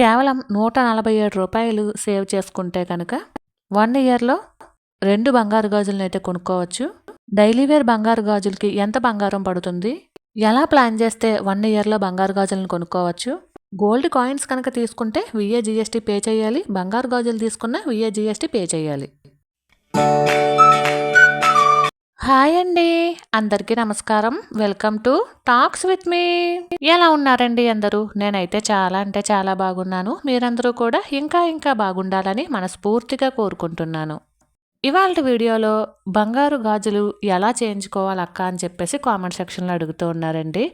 కేవలం నూట నలభై ఏడు రూపాయలు సేవ్ చేసుకుంటే కనుక వన్ ఇయర్లో రెండు బంగారు గాజులను అయితే కొనుక్కోవచ్చు. డైలీ వేర్ బంగారు గాజులకి ఎంత బంగారం పడుతుంది? ఎలా ప్లాన్ చేస్తే వన్ ఇయర్లో బంగారు గాజులను కొనుక్కోవచ్చు? గోల్డ్ కాయిన్స్ కనుక తీసుకుంటే విఏ జిఎస్టీ పే చేయాలి. బంగారు గాజులు తీసుకున్న విఏ జిఎస్టీ పే చేయాలి. హాయ్ అండి. అందరికీ నమస్కారం. Welcome to talks with me. ఎలా ఉన్నారండి అందరూ? నేనైతే చాలా అంటే చాలా బాగున్నాను. మీరందరూ కూడా ఇంకా ఇంకా బాగుండాలని మనస్ఫూర్తిగా కోరుకుంటున్నాను. ఇవాళ వీడియోలో బంగారు గాజులు ఎలా చేయించుకోవాలి అక్క అని చెప్పేసి కామెంట్ సెక్షన్లో అడుగుతూ ఉన్నారండి.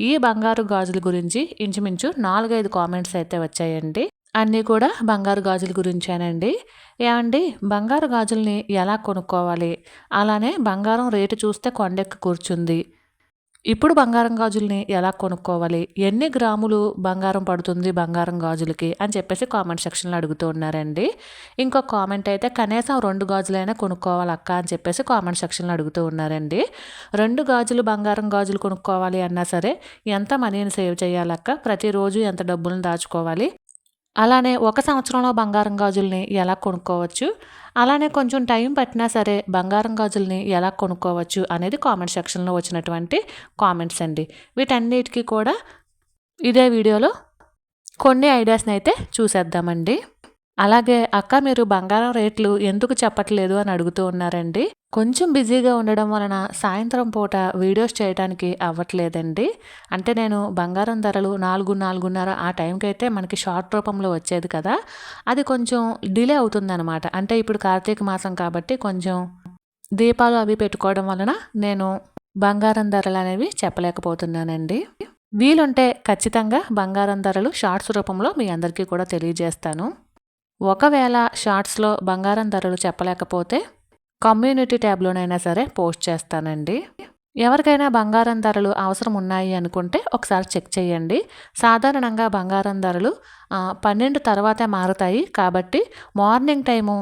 ఈ బంగారు గాజుల గురించి ఇంచుమించు నాలుగైదు కామెంట్స్ అయితే వచ్చాయండి. అన్నీ కూడా బంగారు గాజుల గురించేనండి. ఏమండి? బంగారు గాజుల్ని ఎలా కొనుక్కోవాలి? అలానే బంగారం రేటు చూస్తే కొండెక్కి కూర్చుంది. ఇప్పుడు బంగారం గాజుల్ని ఎలా కొనుక్కోవాలి? ఎన్ని గ్రాములు బంగారం పడుతుంది బంగారం గాజులకి? అని చెప్పేసి కామెంట్ సెక్షన్లో అడుగుతూ ఉన్నారండి. ఇంకో కామెంట్ అయితే కనీసం రెండు గాజులైనా కొనుక్కోవాలి అక్క అని చెప్పేసి కామెంట్ సెక్షన్లో అడుగుతూ ఉన్నారండి. రెండు గాజులు బంగారం గాజులు కొనుక్కోవాలి అన్నా సరే ఎంత మనీని సేవ్ చేయాలక్క? ప్రతిరోజు ఎంత డబ్బులను దాచుకోవాలి? అలానే ఒక సంవత్సరంలో బంగారం గాజుల్ని ఎలా కొనుక్కోవచ్చు? అలానే కొంచెం టైం పట్టినా సరే బంగారం గాజుల్ని ఎలా కొనుక్కోవచ్చు అనేది కామెంట్ సెక్షన్లో వచ్చినటువంటి కామెంట్స్ అండి. వీటన్నిటికీ కూడా ఇదే వీడియోలో కొన్ని ఐడియాస్ని అయితే చూసేద్దామండి. అలాగే అక్క మీరు బంగారం రేట్లు ఎందుకు చెప్పట్లేదు? అని అడుగుతూ ఉన్నారండి. కొంచెం బిజీగా ఉండడం వలన సాయంత్రం పూట వీడియోస్ చేయడానికి అవ్వట్లేదండి. అంటే నేను బంగారం ధరలు నాలుగు నాలుగున్నర ఆ టైంకి అయితే మనకి షార్ట్ రూపంలో వచ్చేది కదా. అది కొంచెం డిలే అవుతుందన్నమాట. అంటే ఇప్పుడు కార్తీక మాసం కాబట్టి కొంచెం దీపాలు అవి పెట్టుకోవడం వలన నేను బంగారం ధరలు అనేవి చెప్పలేకపోతున్నానండి. వీలుంటే ఖచ్చితంగా బంగారం ధరలు షార్ట్స్ రూపంలో మీ అందరికీ కూడా తెలియజేస్తాను. ఒకవేళ షార్ట్స్లో బంగారం ధరలు చెప్పలేకపోతే కమ్యూనిటీ ట్యాబ్లోనైనా సరే పోస్ట్ చేస్తానండి. ఎవరికైనా బంగారం ధరలు అవసరం ఉన్నాయి అనుకుంటే ఒకసారి చెక్ చేయండి. సాధారణంగా బంగారం ధరలు పన్నెండు తర్వాతే మారుతాయి కాబట్టి మార్నింగ్ టైము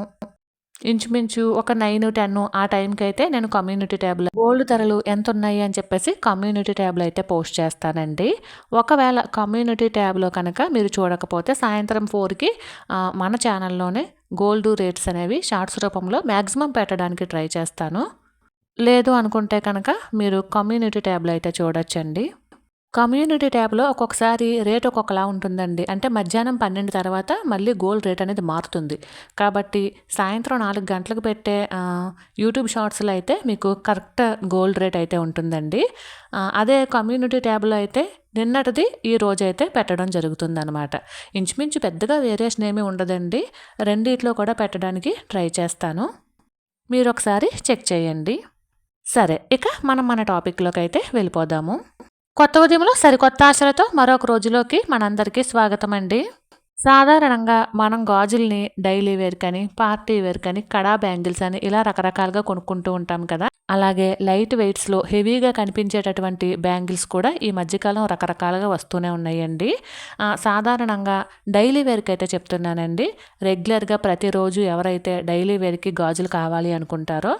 ఇంచుమించు ఒక నైన్ టెన్ ఆ టైంకి అయితే నేను కమ్యూనిటీ ట్యాబ్లో గోల్డ్ ధరలు ఎంత ఉన్నాయి అని చెప్పేసి కమ్యూనిటీ ట్యాబ్లో అయితే పోస్ట్ చేస్తానండి. ఒకవేళ కమ్యూనిటీ ట్యాబ్లో కనుక మీరు చూడకపోతే సాయంత్రం ఫోర్కి మన ఛానల్లోనే గోల్డ్ రేట్స్ అనేవి షార్ట్స్ రూపంలో మ్యాక్సిమం పెట్టడానికి ట్రై చేస్తాను. లేదు అనుకుంటే కనుక మీరు కమ్యూనిటీ ట్యాబ్లో అయితే చూడొచ్చండి. కమ్యూనిటీ ట్యాబ్లో ఒక్కొక్కసారి రేట్ ఒక్కొక్కలా ఉంటుందండి. అంటే మధ్యాహ్నం పన్నెండు తర్వాత మళ్ళీ గోల్డ్ రేట్ అనేది మారుతుంది. కాబట్టి సాయంత్రం నాలుగు గంటలకు పెట్టే యూట్యూబ్ షార్ట్స్లో అయితే మీకు కరెక్ట్ గోల్డ్ రేట్ అయితే ఉంటుందండి. అదే కమ్యూనిటీ ట్యాబ్లో అయితే నిన్నటిది ఈ రోజు అయితే పెట్టడం జరుగుతుందనమాట ఇంచుమించు పెద్దగా వేరియేషన్ ఏమీ ఉండదండి. రెండిట్లో కూడా పెట్టడానికి ట్రై చేస్తాను. మీరు ఒకసారి చెక్ చేయండి. సరే ఇక మనం మన టాపిక్లోకి అయితే వెళ్ళిపోదాము. కొత్త ఉదయంలో సరికొత్త ఆశలతో మరొక రోజులోకి మనందరికీ స్వాగతం అండి సాధారణంగా మనం గాజుల్ని డైలీ వేర్ కానీ పార్టీ వేర్ కానీ కడా బ్యాంగిల్స్ అని ఇలా రకరకాలుగా కొనుక్కుంటూ ఉంటాం కదా. అలాగే లైట్ వెయిట్స్లో హెవీగా కనిపించేటటువంటి బ్యాంగిల్స్ కూడా ఈ మధ్యకాలం రకరకాలుగా వస్తూనే ఉన్నాయండి. సాధారణంగా డైలీ వేర్కి అయితే చెప్తున్నానండి. రెగ్యులర్గా ప్రతిరోజు ఎవరైతే డైలీ వేర్కి గాజులు కావాలి అనుకుంటారో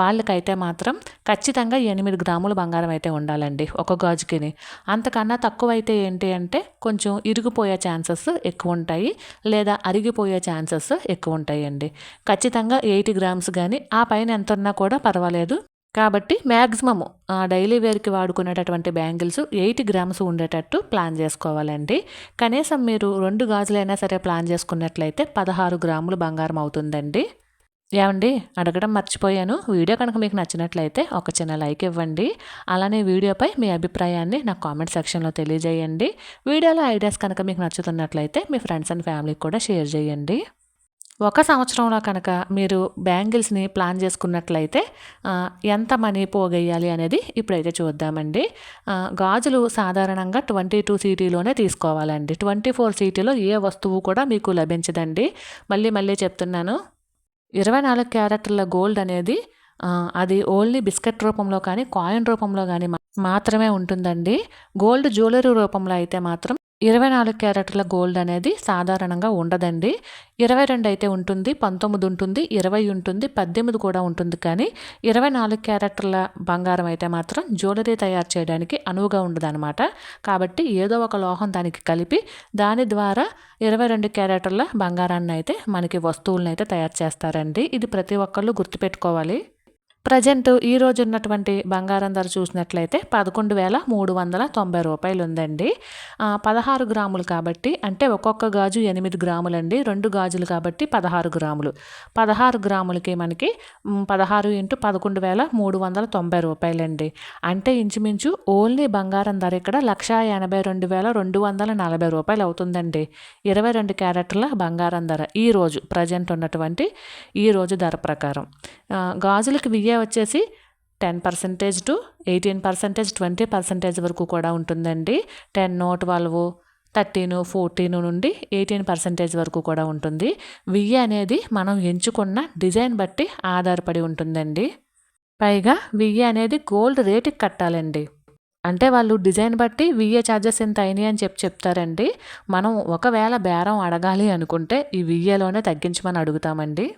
వాళ్ళకైతే మాత్రం ఖచ్చితంగా ఎనిమిది గ్రాముల బంగారం అయితే ఉండాలండి ఒక గాజుకిని. అంతకన్నా తక్కువ అయితే ఏంటి అంటే కొంచెం ఇరిగిపోయే ఛాన్సెస్ ఎక్కువ ఉంటాయి లేదా అరిగిపోయే ఛాన్సెస్ ఎక్కువ ఉంటాయండి. ఖచ్చితంగా ఎయిటీ గ్రామ్స్ కానీ ఆ పైన ఎంత ఉన్నా కూడా పర్వాలేదు. కాబట్టి మ్యాక్సిమము డైలీ వేర్కి వాడుకునేటటువంటి బ్యాంగిల్స్ ఎయిటీ గ్రామ్స్ ఉండేటట్టు ప్లాన్ చేసుకోవాలండి. కనీసం మీరు రెండు గాజులైనా సరే ప్లాన్ చేసుకున్నట్లయితే పదహారు గ్రాములు బంగారం అవుతుందండి. ఏమండి? అడగడం మర్చిపోయాను. వీడియో కనుక మీకు నచ్చినట్లయితే ఒక చిన్న లైక్ ఇవ్వండి. అలానే వీడియోపై మీ అభిప్రాయాన్ని నా కామెంట్ సెక్షన్లో తెలియజేయండి. వీడియోలో ఐడియాస్ కనుక మీకు నచ్చుతున్నట్లయితే మీ ఫ్రెండ్స్ అండ్ ఫ్యామిలీకి కూడా షేర్ చేయండి. ఒక సంవత్సరంలో కనుక మీరు బ్యాంగిల్స్ని ప్లాన్ చేసుకున్నట్లయితే ఎంత మనీ పోగేయాలి అనేది ఇప్పుడైతే చూద్దామండి. గాజులు సాధారణంగా ట్వంటీ టూ సీటీలోనే తీసుకోవాలండి. ట్వంటీ ఫోర్ సీటీలో ఏ వస్తువు కూడా మీకు లభించదండి. మళ్ళీ మళ్ళీ చెప్తున్నాను. ఇరవై నాలుగు క్యారెట్ల గోల్డ్ అనేది అది ఓన్లీ బిస్కెట్ రూపంలో కానీ కాయిన్ రూపంలో కానీ మాత్రమే ఉంటుందండి. గోల్డ్ జ్యువెలరీ రూపంలో అయితే మాత్రం ఇరవై నాలుగు క్యారెట్ల గోల్డ్ అనేది సాధారణంగా ఉండదండి. ఇరవై రెండు అయితే ఉంటుంది పంతొమ్మిది ఉంటుంది ఇరవై ఉంటుంది పద్దెనిమిది కూడా ఉంటుంది. కానీ ఇరవై నాలుగు క్యారెట్ల బంగారం అయితే మాత్రం జ్యువెలరీ తయారు చేయడానికి అనువుగా ఉండదన్నమాట. కాబట్టి ఏదో ఒక లోహం దానికి కలిపి దాని ద్వారా ఇరవై రెండు క్యారెట్ల బంగారాన్ని అయితే మనకి వస్తువులను అయితే తయారు చేస్తారండి. ఇది ప్రతి ఒక్కళ్ళు గుర్తుపెట్టుకోవాలి. ప్రజెంట్ ఈ రోజు ఉన్నటువంటి బంగారం ధర చూసినట్లయితే పదకొండు వేల మూడు వందల తొంభై రూపాయలు ఉందండి. పదహారు గ్రాములు కాబట్టి అంటే ఒక్కొక్క గాజు ఎనిమిది గ్రాములండి రెండు గాజులు కాబట్టి పదహారు గ్రాములు. పదహారు గ్రాములకి మనకి పదహారు ఇంటూ పదకొండు వేల మూడు వందల తొంభై రూపాయలండి. అంటే ఇంచుమించు ఓన్లీ బంగారం ధర ఇక్కడ లక్ష ఎనభై రెండు వేల రెండు వందల నలభై రూపాయలు అవుతుందండి. ఇరవై రెండు క్యారెట్ల బంగారం ధర ఈరోజు ప్రజెంట్ ఉన్నటువంటి ఈరోజు ధర ప్రకారం. గాజులకి వియ్య వచ్చేసి ten percentage to eighteen percentage twenty percentage వరకు కూడా ఉంటుందండి. టెన్ ట్వెల్వ్ థర్టీను ఫోర్టీన్ నుండి ఎయిటీన్ పర్సెంటేజ్ వరకు కూడా ఉంటుంది. విఏ అనేది మనం ఎంచుకున్న డిజైన్ బట్టి ఆధారపడి ఉంటుందండి. పైగా విఏ అనేది గోల్డ్ రేటుకి కట్టాలండి. అంటే వాళ్ళు డిజైన్ బట్టి విఏ ఛార్జెస్ ఎంత అయినాయి అని చెప్పి చెప్తారండి. మనం ఒకవేళ బేరం అడగాలి అనుకుంటే ఈ విఏలోనే తగ్గించమని అడుగుతామండి.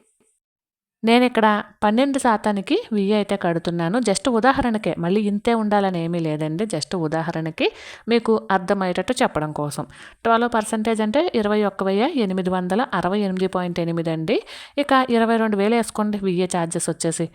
నేను ఇక్కడ పన్నెండు శాతానికి వెయ్యి అయితే కడుతున్నాను. జస్ట్ ఉదాహరణకే మళ్ళీ ఇంతే ఉండాలని ఏమీ లేదండి. జస్ట్ ఉదాహరణకి మీకు అర్థమయ్యేటట్టు చెప్పడం కోసం. ట్వెల్వ్ పర్సెంటేజ్ అంటే ఇరవై ఒక్క వెయ్యి ఎనిమిది వందల అరవై ఎనిమిది పాయింట్ ఎనిమిది అండి. ఇక ఇరవై రెండు వేలు వేసుకోండి విఏ ఛార్జెస్ వచ్చేసి.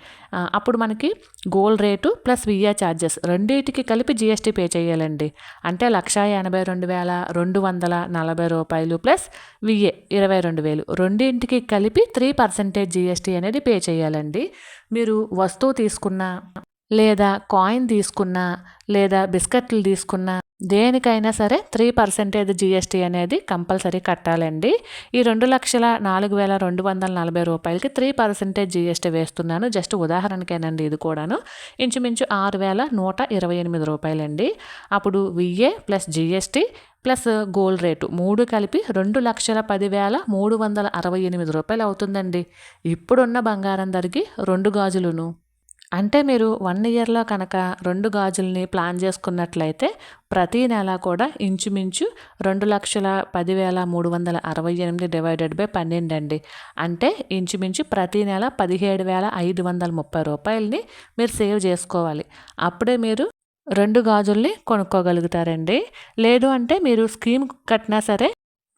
అప్పుడు మనకి gold rate plus VA charges రెండింటికి కలిపి జిఎస్టీ పే చేయాలండి. అంటే లక్ష ఎనభై రెండు వేల రెండు వందల నలభై రూపాయలు ప్లస్ విఏ ఇరవై రెండు వేలు. రెండింటికి కలిపి త్రీ పర్సెంటేజ్ జిఎస్టీ అనేది అనేది పే చేయాలండి? మీరు వస్తువు తీసుకున్నా లేదా కాయిన్ తీసుకున్నా లేదా బిస్కెట్లు తీసుకున్నా దేనికైనా సరే త్రీ పర్సెంటేజ్ జిఎస్టీ అనేది కంపల్సరీ కట్టాలండి. ఈ రెండు లక్షల నాలుగు వేల రెండు వందల నలభై రూపాయలకి త్రీ పర్సెంటేజ్ జిఎస్టీ వేస్తున్నాను. జస్ట్ ఉదాహరణకేనండి ఇది కూడాను. ఇంచుమించు ఆరు వేల నూట ఇరవై ఎనిమిది రూపాయలండి. అప్పుడు VA plus GST plus gold rate మూడు కలిపి రెండు లక్షల పదివేల మూడు వందల అరవై ఎనిమిది రూపాయలు అవుతుందండి. ఇప్పుడున్న బంగారం ధరకి రెండు గాజులును. అంటే మీరు వన్ ఇయర్లో కనుక రెండు గాజుల్ని ప్లాన్ చేసుకున్నట్లయితే ప్రతి నెల కూడా ఇంచుమించు రెండు లక్షల పదివేల మూడు వందల అరవై ఎనిమిది డివైడెడ్ బై పన్నెండు అండి. అంటే ఇంచుమించు ప్రతి నెల పదిహేడు వేల ఐదు వందల ముప్పై రూపాయలని మీరు సేవ్ చేసుకోవాలి. అప్పుడే మీరు రెండు గాజుల్ని కొనుక్కోగలుగుతారండి. లేదు అంటే మీరు స్కీమ్ కట్టినా సరే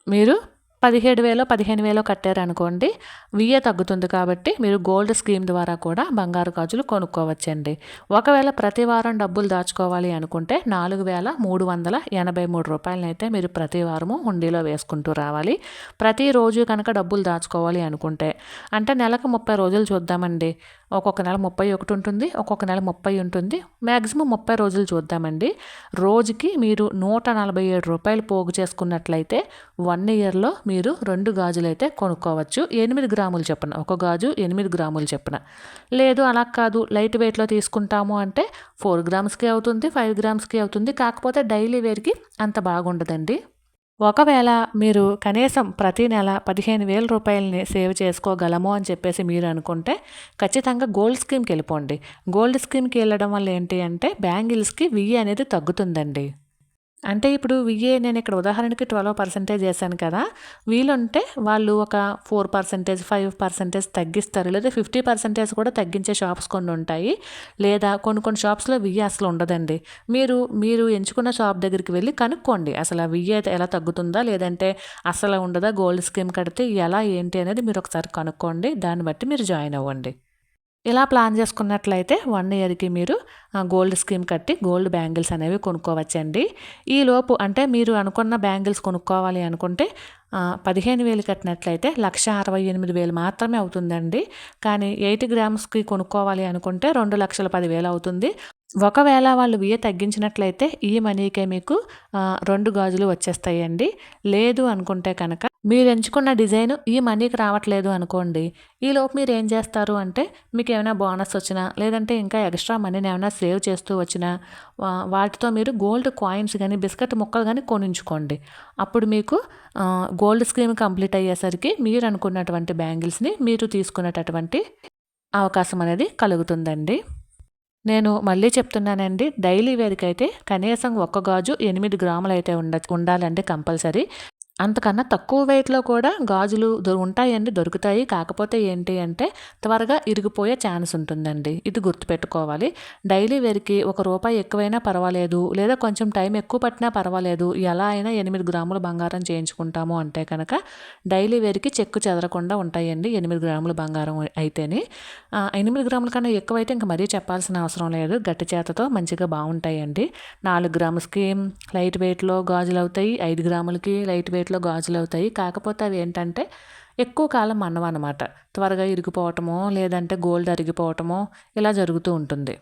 మీరు పదిహేడు వేలో పదిహేను వేలో కట్టారనుకోండి విఏ తగ్గుతుంది కాబట్టి మీరు గోల్డ్ స్కీమ్ ద్వారా కూడా బంగారు గాజులు కొనుక్కోవచ్చండి. ఒకవేళ ప్రతి వారం డబ్బులు దాచుకోవాలి అనుకుంటే నాలుగు వేల మూడు వందల ఎనభై మూడు రూపాయలనైతే మీరు ప్రతి వారము హుండీలో వేసుకుంటూ రావాలి. ప్రతిరోజు కనుక డబ్బులు దాచుకోవాలి అనుకుంటే అంటే నెలకు ముప్పై రోజులు చూద్దామండి. ఒక్కొక్క నెల ముప్పై ఒకటి ఉంటుంది ఒక్కొక్క నెల ముప్పై ఉంటుంది. మ్యాక్సిమం ముప్పై రోజులు చూద్దామండి. రోజుకి మీరు నూట నలభై ఏడు రూపాయలు పోగు చేసుకున్నట్లయితే వన్ ఇయర్లో మీరు రెండు గాజులు అయితే కొనుక్కోవచ్చు. ఎనిమిది గ్రాములు చెప్పిన. ఒక గాజు ఎనిమిది గ్రాములు చెప్పిన. లేదు అలా కాదు. లైట్ వెయిట్లో తీసుకుంటాము అంటే ఫోర్ గ్రామ్స్కి అవుతుంది ఫైవ్ గ్రామ్స్కి అవుతుంది. కాకపోతే డైలీ వేర్కి అంత బాగుండదండి. ఒకవేళ మీరు కనీసం ప్రతి నెల పదిహేను వేల రూపాయలని సేవ్ చేసుకోగలము అని చెప్పేసి మీరు అనుకుంటే ఖచ్చితంగా గోల్డ్ స్కీమ్కి వెళ్ళిపోండి. గోల్డ్ స్కీమ్కి వెళ్ళడం వల్ల ఏంటి అంటే బ్యాంగిల్స్కి వెయ్యి అనేది తగ్గుతుందండి. అంటే ఇప్పుడు విఏ నేను ఇక్కడ ఉదాహరణకి ట్వెల్వ్ పర్సెంటేజ్ వేసాను కదా వీలుంటే వాళ్ళు ఒక ఫోర్ పర్సెంటేజ్ ఫైవ్ పర్సెంటేజ్ తగ్గిస్తారు. లేదా ఫిఫ్టీ పర్సెంటేజ్ కూడా తగ్గించే షాప్స్ కొన్ని ఉంటాయి. లేదా కొన్ని కొన్ని షాప్స్లో విఏ అసలు ఉండదండి. మీరు మీరు ఎంచుకున్న షాప్ దగ్గరికి వెళ్ళి కనుక్కోండి. అసలు ఆ విఏ ఎలా తగ్గుతుందా? లేదంటే అసలు ఉండదా? గోల్డ్ స్కీమ్ కడితే ఎలా ఏంటి అనేది మీరు ఒకసారి కనుక్కోండి. దాన్ని బట్టి మీరు జాయిన్ అవ్వండి. ఇలా ప్లాన్ చేసుకున్నట్లయితే వన్ ఇయర్కి మీరు గోల్డ్ స్కీమ్ కట్టి గోల్డ్ బ్యాంగిల్స్ అనేవి కొనుక్కోవచ్చండి. ఈలోపు అంటే మీరు అనుకున్న బ్యాంగిల్స్ కొనుక్కోవాలి అనుకుంటే పదిహేను వేలు కట్టినట్లయితే లక్ష అరవై ఎనిమిది వేలు మాత్రమే అవుతుందండి. కానీ ఎయిటీ గ్రామ్స్కి కొనుక్కోవాలి అనుకుంటే రెండు లక్షల పదివేలు అవుతుంది. ఒకవేళ వాళ్ళు వియ తగ్గించినట్లయితే ఈ మనీకే మీకు రెండు గాజులు వచ్చేస్తాయండి. లేదు అనుకుంటే కనుక మీరు ఎంచుకున్న డిజైన్ ఈ మనీకి రావట్లేదు అనుకోండి ఈలోపు మీరు ఏం చేస్తారు అంటే మీకు ఏమైనా బోనస్ వచ్చినా లేదంటే ఇంకా ఎక్స్ట్రా మనీని ఏమైనా సేవ్ చేస్తూ వచ్చినా వాటితో మీరు గోల్డ్ కాయిన్స్ కానీ బిస్కెట్ ముక్కలు కానీ కొనించుకోండి. అప్పుడు మీకు గోల్డ్ స్కీమ్ కంప్లీట్ అయ్యేసరికి మీరు అనుకున్నటువంటి బ్యాంగిల్స్ని మీరు తీసుకునేటటువంటి అవకాశం అనేది కలుగుతుందండి. నేను మళ్ళీ చెప్తున్నానండి డైలీ వేర్కి అయితే కనీసం ఒక్క గాజు ఎనిమిది గ్రాములు అయితే ఉండ ఉండాలండి కంపల్సరీ. అంతకన్నా తక్కువ వెయిట్‌లో కూడా గాజులు ఉంటాయండి దొరుకుతాయి. కాకపోతే ఏంటి అంటే త్వరగా ఇరిగిపోయే ఛాన్స్ ఉంటుందండి. ఇది గుర్తుపెట్టుకోవాలి. డైలీ వేర్‌కి ఒక రూపాయి ఎక్కువైనా పర్వాలేదు. లేదా కొంచెం టైం ఎక్కువ పట్టినా పర్వాలేదు. ఎలా అయినా ఎనిమిది గ్రాముల బంగారం చేయించుకుంటాము అంటే కనుక డైలీ వేర్‌కి చెక్కు చెదరకుండా ఉంటాయండి ఎనిమిది గ్రాముల బంగారం అయితేనే. ఎనిమిది గ్రాముల కన్నా ఎక్కువైతే ఇంక మరీ చెప్పాల్సిన అవసరం లేదు. గట్టి చేతతో మంచిగా బాగుంటాయండి నాలుగు గ్రామ్స్‌కి లైట్ వెయిట్‌లో గాజులు అవుతాయి ఐదు గ్రాములకి లైట్ వెయిట్ రేట్లో గాజులు అవుతాయి కాకపోతే అవి ఏంటంటే ఎక్కువ కాలం అన్నవన్నమాట త్వరగా ఇరిగిపోవటమో లేదంటే గోల్డ్ అరిగిపోవటమో ఇలా జరుగుతూ ఉంటుంది.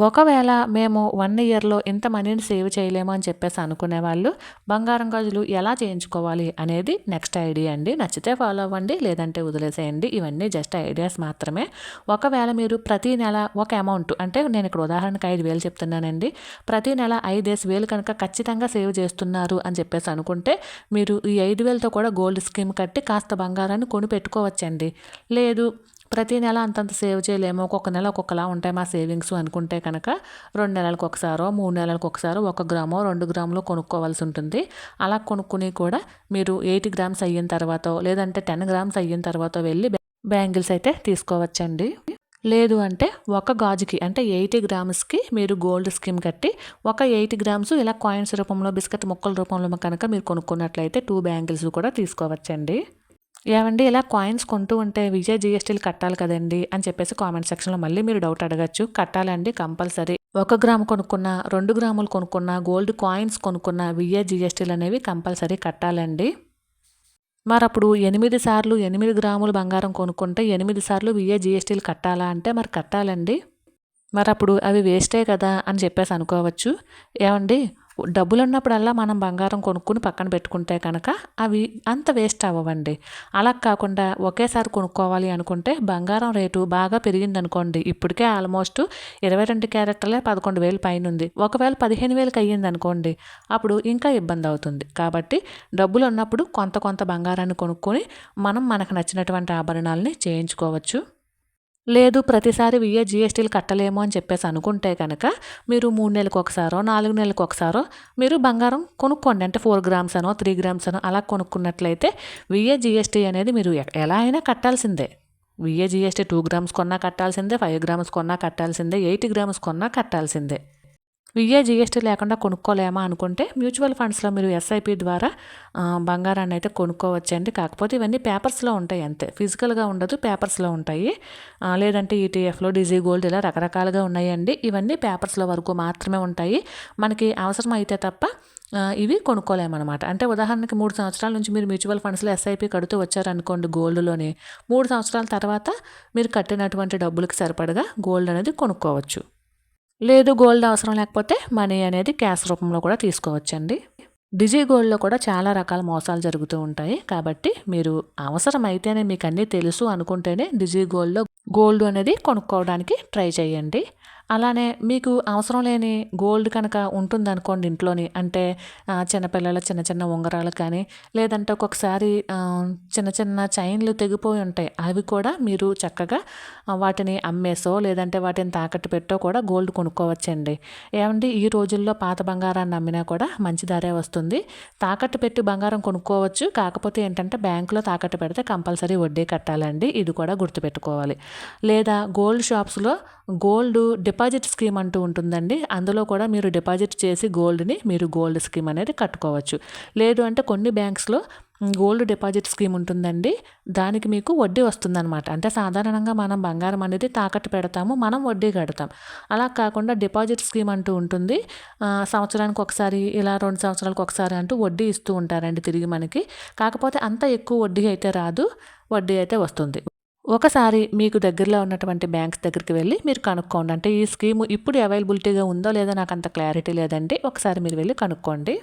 ఒకవేళ మేము వన్ ఇయర్‌లో ఇంత మనీని సేవ్ చేయలేము అని చెప్పేసి అనుకునే వాళ్ళు బంగారం గాజులు ఎలా చేయించుకోవాలి అనేది నెక్స్ట్ ఐడియా అండి. నచ్చితే ఫాలో అవ్వండి. లేదంటే వదిలేసేయండి. ఇవన్నీ జస్ట్ ఐడియాస్ మాత్రమే. ఒకవేళ మీరు ప్రతి నెల ఒక అమౌంట్ అంటే నేను ఇక్కడ ఉదాహరణకు ఐదు వేలు చెప్తున్నానండి. ప్రతి నెల వేలు కనుక ఖచ్చితంగా సేవ్ చేస్తున్నారు అని చెప్పేసి అనుకుంటే మీరు ఈ ఐదు వేలతో కూడా గోల్డ్ స్కీమ్ కట్టి కాస్త బంగారాన్ని కొని పెట్టుకోవచ్చండి. లేదు ప్రతి నెల అంతంత సేవ్ చేయలేము. ఒక్కొక్క నెల ఒక్కొక్కలా ఉంటాయి మా సేవింగ్స్ అనుకుంటే కనుక రెండు నెలలకు ఒకసారో మూడు నెలలకు ఒకసారో ఒక గ్రామో రెండు గ్రాములు కొనుక్కోవాల్సి ఉంటుంది. అలా కొనుక్కుని కూడా మీరు ఎయిటీ గ్రామ్స్ అయిన తర్వాత లేదంటే టెన్ గ్రామ్స్ అయిన తర్వాత వెళ్ళి బ్యాంగిల్స్ అయితే తీసుకోవచ్చండి. లేదు అంటే ఒక గాజుకి అంటే ఎయిటీ గ్రామ్స్కి మీరు గోల్డ్ స్కీమ్ కట్టి ఒక ఎయిటీ గ్రామ్స్ ఇలా కాయిన్స్ రూపంలో బిస్కెట్ ముక్కల రూపంలో కనుక మీరు కొనుక్కున్నట్లయితే టూ బ్యాంగిల్స్ కూడా తీసుకోవచ్చండి. ఏమండి ఇలా కాయిన్స్ కొంటూ ఉంటే విజయ్ జిఎస్టీలు కట్టాలి కదండి అని చెప్పేసి కామెంట్ సెక్షన్లో మళ్ళీ మీరు డౌట్ అడగచ్చు. కట్టాలండి కంపల్సరీ. ఒక గ్రాము కొనుక్కున్న రెండు గ్రాములు కొనుక్కున్న గోల్డ్ కాయిన్స్ కొనుక్కున్న విఏ జిఎస్టీలు అనేవి కంపల్సరీ కట్టాలండి. మరి అప్పుడు ఎనిమిది సార్లు ఎనిమిది గ్రాములు బంగారం కొనుక్కుంటే ఎనిమిది సార్లు విఏ జిఎస్టీలు కట్టాలా అంటే మరి కట్టాలండి. మరి అప్పుడు అవి వేస్టే కదా అని చెప్పేసి అనుకోవచ్చు. ఏమండి డబ్బులు ఉన్నప్పుడల్లా మనం బంగారం కొనుక్కుని పక్కన పెట్టుకుంటే కనుక అవి అంత వేస్ట్ అవ్వండి అలా కాకుండా ఒకేసారి కొనుక్కోవాలి అనుకుంటే బంగారం రేటు బాగా పెరిగింది అనుకోండి ఇప్పటికే ఆల్మోస్ట్ ఇరవై రెండు క్యారెక్టర్లే పదకొండు వేలు పైన ఉంది ఒకవేళ పదిహేను వేలకు అయ్యిందనుకోండి అప్పుడు ఇంకా ఇబ్బంది అవుతుంది. కాబట్టి డబ్బులు ఉన్నప్పుడు కొంత కొంత బంగారాన్ని కొనుక్కొని మనం మనకు నచ్చినటువంటి ఆభరణాలని చేయించుకోవచ్చు. లేదు ప్రతిసారి విఏ జిఎస్టీలు కట్టలేము అని చెప్పేసి అనుకుంటే కనుక మీరు మూడు నెలలకు ఒకసారో నాలుగు నెలలకు ఒకసారో మీరు బంగారం కొనుక్కోండి. అంటే ఫోర్ గ్రామ్స్ అనో త్రీ గ్రామ్స్ అనో అలా కొనుక్కున్నట్లయితే విఏ జిఎస్టీ అనేది మీరు ఎలా అయినా కట్టాల్సిందే. విఏ జిఎస్టీ టూ గ్రామ్స్ కొన్నా కట్టాల్సిందే ఫైవ్ గ్రామ్స్ కొన్నా కట్టాల్సిందే ఎయిటీ గ్రామ్స్ కొన్నా కట్టాల్సిందే. విఏ జిఎస్టీ లేకుండా కొనుక్కోలేమా అనుకుంటే మ్యూచువల్ ఫండ్స్లో మీరు ఎస్ఐపి ద్వారా బంగారాన్ని అయితే కొనుక్కోవచ్చండి. కాకపోతే ఇవన్నీ పేపర్స్లో ఉంటాయి అంతే. ఫిజికల్గా ఉండదు పేపర్స్లో ఉంటాయి. లేదంటే ఈటీఎఫ్లో డిజీ గోల్డ్ ఇలా రకరకాలుగా ఉన్నాయండి. ఇవన్నీ పేపర్స్లో వరకు మాత్రమే ఉంటాయి. మనకి అవసరం అయితే తప్ప ఇవి కొనుక్కోలేమన్నమాట. అంటే ఉదాహరణకి మూడు సంవత్సరాల నుంచి మీరు మ్యూచువల్ ఫండ్స్లో ఎస్ఐపి కడుతూ వచ్చారనుకోండి గోల్డ్లోనే. మూడు సంవత్సరాల తర్వాత మీరు కట్టినటువంటి డబ్బులకు సరిపడగా గోల్డ్ అనేది కొనుక్కోవచ్చు. లేదు గోల్డ్ అవసరం లేకపోతే మనీ అనేది క్యాష్ రూపంలో కూడా తీసుకోవచ్చండి. డిజీ గోల్డ్లో కూడా చాలా రకాల మోసాలు జరుగుతూ ఉంటాయి. కాబట్టి మీరు అవసరమైతేనే మీకు అన్నీ తెలుసు అనుకుంటేనే డిజీ గోల్డ్లో గోల్డ్ అనేది కొనుక్కోవడానికి ట్రై చేయండి. అలానే మీకు అవసరం లేని గోల్డ్ కనుక ఉంటుందనుకోండి ఇంట్లోని అంటే చిన్నపిల్లల చిన్న చిన్న ఉంగరాలు కానీ లేదంటే ఒక్కొక్కసారి చిన్న చిన్న చైన్లు తెగిపోయి ఉంటాయి. అవి కూడా మీరు చక్కగా వాటిని అమ్మేసో లేదంటే వాటిని తాకట్టు పెట్టో కూడా గోల్డ్ కొనుక్కోవచ్చండి. ఏమండి ఈ రోజుల్లో పాత బంగారాన్ని అమ్మినా కూడా మంచి ధరే వస్తుంది. తాకట్టు పెట్టి బంగారం కొనుక్కోవచ్చు. కాకపోతే ఏంటంటే బ్యాంకులో తాకట్టు పెడితే కంపల్సరీ వడ్డీ కట్టాలండి. ఇది కూడా గుర్తుపెట్టుకోవాలి. లేదా గోల్డ్ షాప్స్లో గోల్డ్ డిపాజిట్ స్కీమ్ అంటూ ఉంటుందండి. అందులో కూడా మీరు డిపాజిట్ చేసి గోల్డ్ని మీరు గోల్డ్ స్కీమ్ అనేది కట్టుకోవచ్చు. లేదు అంటే కొన్ని బ్యాంక్స్లో గోల్డ్ డిపాజిట్ స్కీమ్ ఉంటుందండి. దానికి మీకు వడ్డీ వస్తుందన్నమాట. అంటే సాధారణంగా మనం బంగారం అనేది తాకట్టు పెడతాము మనం వడ్డీ కడతాం. అలా కాకుండా డిపాజిట్ స్కీమ్ అంటూ ఉంటుంది. సంవత్సరానికి ఒకసారి ఇలా రెండు సంవత్సరాలకు ఒకసారి అంటూ వడ్డీ ఇస్తూ ఉంటారండి తిరిగి మనకి. కాకపోతే అంత ఎక్కువ వడ్డీ అయితే రాదు. వడ్డీ అయితే వస్తుంది. ఒకసారి మీకు దగ్గరలో ఉన్నటువంటి బ్యాంక్స్ దగ్గరికి వెళ్ళి మీరు కనుక్కోండి. అంటే ఈ స్కీము ఇప్పుడు అవైలబిలిటీగా ఉందో లేదో నాకు అంత క్లారిటీ లేదండి. ఒకసారి మీరు వెళ్ళి కనుక్కోండి.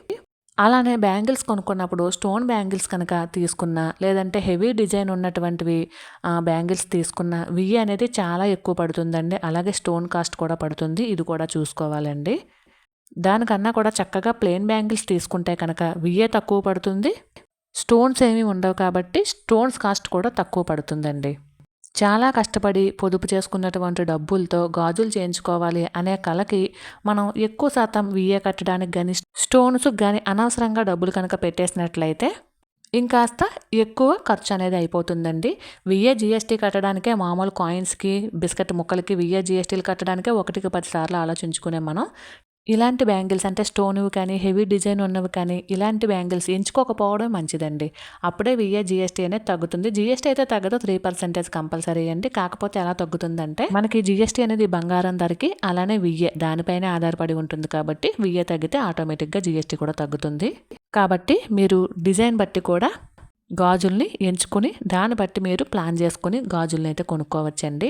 అలానే బ్యాంగిల్స్ కొనుక్కున్నప్పుడు స్టోన్ బ్యాంగిల్స్ కనుక తీసుకున్న లేదంటే హెవీ డిజైన్ ఉన్నటువంటివి బ్యాంగిల్స్ తీసుకున్న వియ్యి అనేది చాలా ఎక్కువ పడుతుందండి. అలాగే స్టోన్ కాస్ట్ కూడా పడుతుంది. ఇది కూడా చూసుకోవాలండి. దానికన్నా కూడా చక్కగా ప్లెయిన్ బ్యాంగిల్స్ తీసుకుంటే కనుక వియ్యే తక్కువ పడుతుంది. స్టోన్స్ ఏమీ ఉండవు కాబట్టి స్టోన్స్ కాస్ట్ కూడా తక్కువ పడుతుందండి. చాలా కష్టపడి పొదుపు చేసుకున్నటువంటి డబ్బులతో గాజులు చేయించుకోవాలి అనే కళకి మనం ఎక్కువ శాతం విఏ కట్టడానికి కానీ స్టోన్స్ కానీ అనవసరంగా డబ్బులు కనుక పెట్టేసినట్లయితే ఇంకాస్త ఎక్కువ ఖర్చు అనేది అయిపోతుందండి. విఏ జిఎస్టీ కట్టడానికే మామూలు కాయిన్స్కి బిస్కెట్ ముక్కలకి విఏ జిఎస్టీలు కట్టడానికే ఒకటికి పది సార్లు ఆలోచించుకునే మనం ఇలాంటి బ్యాంగిల్స్ అంటే స్టోన్వి కానీ హెవీ డిజైన్ ఉన్నవి కానీ ఇలాంటి బ్యాంగిల్స్ ఎంచుకోకపోవడం మంచిదండి. అప్పుడే విఏ జిఎస్టీ అనేది తగ్గుతుంది. జిఎస్టీ అయితే తగ్గదు త్రీ పర్సెంటేజ్ కంపల్సరీ అండి. కాకపోతే ఎలా తగ్గుతుందంటే మనకి జిఎస్టీ అనేది బంగారం ధరకి అలానే విఏ దానిపైనే ఆధారపడి ఉంటుంది కాబట్టి విఏ తగ్గితే ఆటోమేటిక్గా జిఎస్టీ కూడా తగ్గుతుంది. కాబట్టి మీరు డిజైన్ బట్టి కూడా గాజుల్ని ఎంచుకుని దాన్ని బట్టి మీరు ప్లాన్ చేసుకుని గాజుల్ని అయితే కొనుక్కోవచ్చండి.